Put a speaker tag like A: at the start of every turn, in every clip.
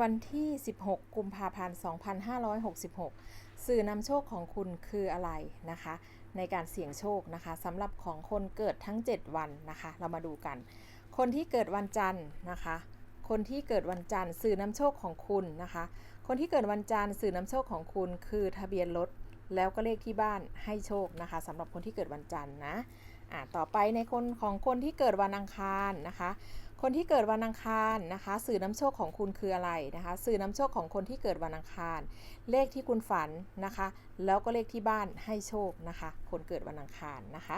A: วันที่ 16 กุมภาพันธ์ 2566 สื่อนำโชคของคุณคืออะไรนะคะ ในการเสี่ยงโชคนะคะสำหรับของคนเกิดทั้ง 7 วันนะคะ เรามาดูกัน คนที่เกิดวันจันทร์นะคะ คนที่เกิดวันจันทร์สื่อนำโชคของคุณนะคะ คนที่เกิดวันจันทร์สื่อนำโชคของคุณ คือทะเบียนรถแล้วก็เลขที่บ้านให้โชคนะคะสำหรับคนที่เกิดวันจันทร์นะอ่าต่อไปในคนของคนที่เกิดวันอังคารนะคะ คนที่เกิดวันอังคารนะคะ สื่อนำโชคของคุณคืออะไรนะคะ สื่อนำโชคของคนที่เกิดวันอังคาร เลขที่คุณฝันนะคะ แล้วก็เลขที่บ้านให้โชคนะคะ คนเกิดวันอังคารนะคะ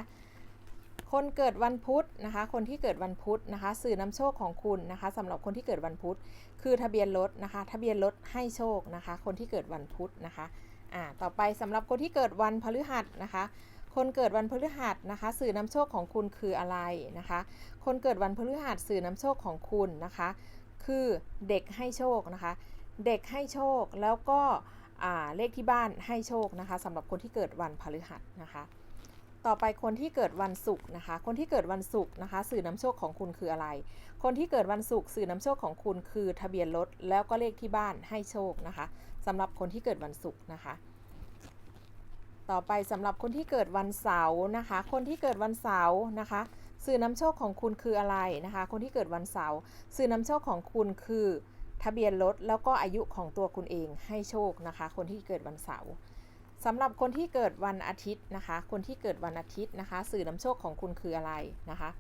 A: คนเกิดวันพุธนะคะ คนที่เกิดวันพุธนะคะ สื่อนำโชคของคุณนะคะสำหรับคนที่เกิดวันพุธคือทะเบียนรถนะคะ ทะเบียนรถให้โชคนะคะ คนที่เกิดวันพุธนะคะอ่าต่อไปสำหรับคนที่เกิดวันพฤหัสนะคะ คนเกิดวันพฤหัสนะคะ สื่อนำโชคของคุณคืออะไรนะคะ คนเกิดวันพฤหัสสื่อนำโชคของคุณนะคะ คือเด็กให้โชคนะคะ เด็กให้โชคแล้วก็เลขที่บ้านให้โชคนะคะสำหรับคนที่เกิดวันพฤหัสนะคะ ต่อไปคนที่เกิดวันศุกร์นะคะ คนที่เกิดวันศุกร์นะคะ สื่อนำโชคของคุณคืออะไร คนที่เกิดวันศุกร์สื่อนำโชคของคุณคือทะเบียนรถแล้วก็เลขที่บ้านให้โชคนะคะสำหรับคนที่เกิดวันศุกร์นะคะ ต่อไปสำหรับคนที่เกิดวันเสาร์นะคะ คนที่เกิดวันเสาร์นะคะ สื่อนำโชคของคุณคืออะไรนะคะ คนที่เกิดวันเสาร์สื่อนำโชคของคุณคือ ทะเบียนรถแล้วก็อายุของตัวคุณเองให้โชคนะคะ คนที่เกิดวันเสาร์สำหรับคนที่เกิดวันอาทิตย์นะคะ คนที่เกิดวันอาทิตย์นะคะ สื่อนำโชคของคุณคืออะไรนะคะ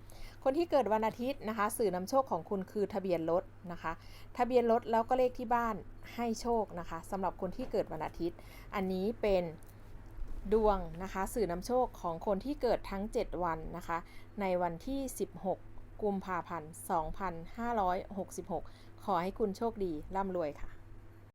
A: คนที่เกิดวันอาทิตย์นะคะ สื่อนำโชคของคุณคือทะเบียนรถนะคะ ทะเบียนรถแล้วก็เลขที่บ้านให้โชคนะคะสำหรับคนที่เกิดวันอาทิตย์ อันนี้เป็น ดวงนะคะ สื่อนำโชคของคนที่เกิดทั้ง 7 วันนะคะ ในวันที่ 16 กุมภาพันธ์ 2566 ขอให้คุณโชคดีร่ำรวยค่ะ